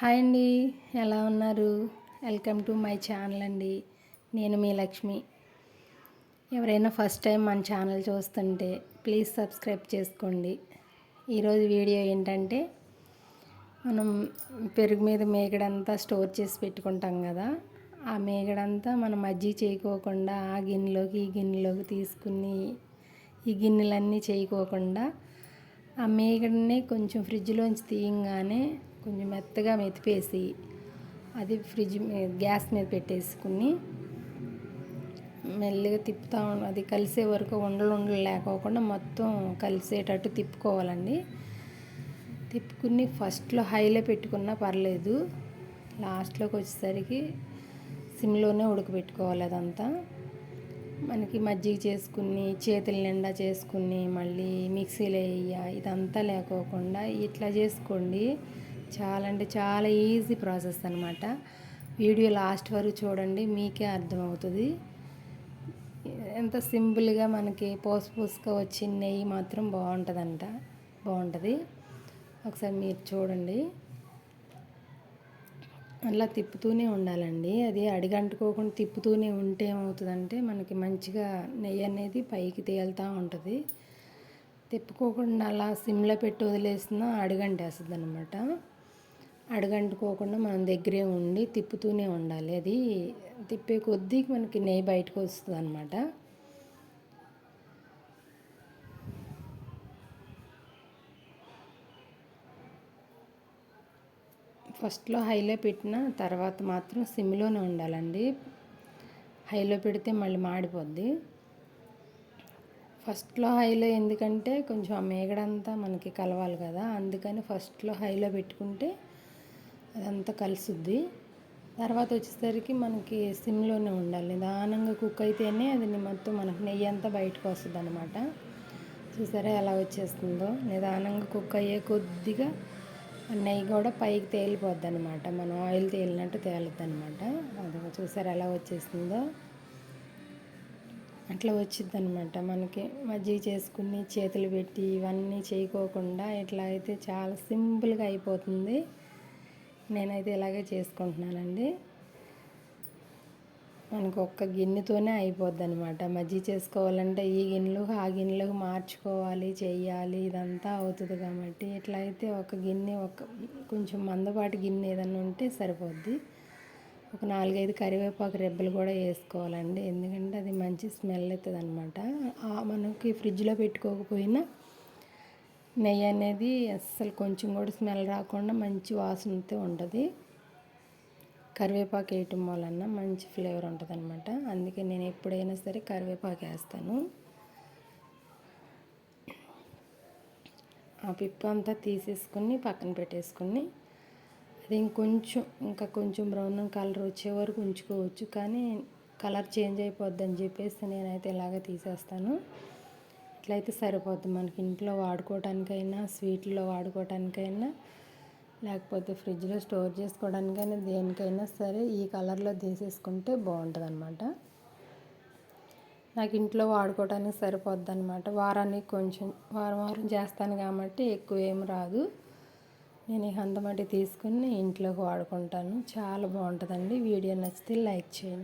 Hi అండి ఎలా ఉన్నారు? వెల్కమ్ టు మై ఛానల్ అండి. నేను మీ లక్ష్మి. ఎవరైనా ఫస్ట్ టైం మన ఛానల్ చూస్తుంటే ప్లీజ్ సబ్స్క్రైబ్ చేసుకోండి. ఈరోజు వీడియో ఏంటంటే మనం పెరుగు మీద మేగడంతా స్టోర్ చేసి పెట్టుకుంటాం కదా ఆ మేగడంతా మనం మజ్జి చేయకోకుండా ఆ గిన్నెలోకి ఈ గిన్నెలోకి తీసుకుని ఈ గిన్నెలన్నీ చేయకోకుండా ఆ మేగడనే కొంచెం ఫ్రిడ్జ్లోంచి తీయంగానే కొంచెం మెత్తగా మెతిపేసి అది ఫ్రిడ్జ్ గ్యాస్ మీద పెట్టేసుకుని మెల్లగా తిప్పుతా అది కలిసే వరకు ఉండలు ఉండలు లేకోకుండా మొత్తం కలిసేటట్టు తిప్పుకోవాలండి. తిప్పుకుని ఫస్ట్లో హైలో పెట్టుకున్నా పర్లేదు. లాస్ట్లోకి వచ్చేసరికి సిమ్లోనే ఉడకబెట్టుకోవాలి అదంతా. మనకి మజ్జిగ చేసుకుని చేతుల నిండా చేసుకుని మళ్ళీ మిక్సీలో వేయ ఇదంతా లేకోకుండా ఇట్లా చేసుకోండి. చాలా అంటే చాలా ఈజీ ప్రాసెస్ అనమాట వీడియో లాస్ట్ వరకు చూడండి మీకే అర్థమవుతుంది. ఎంత సింపుల్గా మనకి పోసు పోసుగా వచ్చిన నెయ్యి మాత్రం బాగుంటుందంట బాగుంటుంది. ఒకసారి మీరు చూడండి. అలా తిప్పుతూనే ఉండాలండి. అది అడిగంటుకోకుండా తిప్పుతూనే ఉంటే ఏమవుతుందంటే మనకి మంచిగా నెయ్యి అనేది పైకి తేలుతూ ఉంటుంది. తిప్పుకోకుండా అలా సిమ్లో పెట్టి వదిలేసిన అడిగంటేస్తుంది అనమాట అడగంటుకోకుండా మనం దగ్గరే ఉండి తిప్పుతూనే ఉండాలి. అది తిప్పే కొద్దీ మనకి నెయ్యి బయటకు వస్తుంది అనమాట ఫస్ట్లో హైలో పెట్టిన తర్వాత మాత్రం సిమ్లోనే ఉండాలండి. హైలో పెడితే మళ్ళీ మాడిపోద్ది. ఫస్ట్లో హైలో ఎందుకంటే కొంచెం ఆ మేగడంతా మనకి కలవాలి కదా. అందుకని ఫస్ట్లో హైలో పెట్టుకుంటే అదంతా కలుసుద్ది. తర్వాత వచ్చేసరికి మనకి సిమ్లోనే ఉండాలి. నిదానంగా కుక్ అయితేనే అది మొత్తం మనకి నెయ్యి అంతా బయటకు వస్తుంది అనమాట చూసారా ఎలా వచ్చేస్తుందో? నిదానంగా కుక్ అయ్యే కొద్దిగా నెయ్యి కూడా పైకి తేలిపోద్ది అనమాట మనం ఆయిల్ తేలినట్టు తేలుద్ది అనమాట అది చూసారా ఎలా వచ్చేస్తుందో? అట్లా వచ్చింది అనమాట మనకి. మజ్జిగ చేసుకుని చేతులు పెట్టి ఇవన్నీ చేయకోకుండా ఇట్లా అయితే చాలా సింపుల్గా అయిపోతుంది. నేనైతే ఇలాగే చేసుకుంటున్నానండి. మనకు ఒక్క గిన్నెతోనే అయిపోద్ది అనమాట మజ్జిగ చేసుకోవాలంటే ఈ గిన్నెలు ఆ గిన్నెలకు మార్చుకోవాలి చేయాలి ఇదంతా అవుతుంది కాబట్టి ఇట్లా అయితే ఒక గిన్నె ఒక కొంచెం మందపాటి గిన్నె ఏదన్నా ఉంటే సరిపోద్ది. ఒక నాలుగైదు కరివేపాకు రెబ్బలు కూడా వేసుకోవాలండి. ఎందుకంటే అది మంచి స్మెల్ అవుతుంది అనమాట మనకి ఫ్రిడ్జ్లో పెట్టుకోకపోయినా నెయ్యి అనేది అస్సలు కొంచెం కూడా స్మెల్ రాకుండా మంచి వాసనతో ఉంటుంది కరివేపాకు వేయటం వలన మంచి ఫ్లేవర్ ఉంటుంది అనమాట అందుకే నేను ఎప్పుడైనా సరే కరివేపాకు వేస్తాను. ఆ పిప్పు అంతా తీసేసుకుని పక్కన పెట్టేసుకుని అది ఇంకొంచెం ఇంకా కొంచెం బ్రౌన్ కలర్ వచ్చే వరకు ఉంచుకోవచ్చు. కానీ కలర్ చేంజ్ అయిపోద్ది అని చెప్పేసి నేనైతే ఇలాగ తీసేస్తాను. అట్లయితే సరిపోద్ది మనకి ఇంట్లో వాడుకోవటానికైనా స్వీట్లో వాడుకోవటానికైనా లేకపోతే ఫ్రిడ్జ్లో స్టోర్ చేసుకోవడానికైనా దేనికైనా సరే ఈ కలర్లో తీసేసుకుంటే బాగుంటుంది అనమాట నాకు ఇంట్లో వాడుకోవడానికి సరిపోద్ది అనమాట వారానికి కొంచెం వారం వారం చేస్తాను కాబట్టి ఎక్కువ ఏం రాదు. నేను ఈ హందమట్టి తీసుకుని ఇంట్లోకి వాడుకుంటాను. చాలా బాగుంటుందండి. వీడియో నచ్చితే లైక్ చేయండి.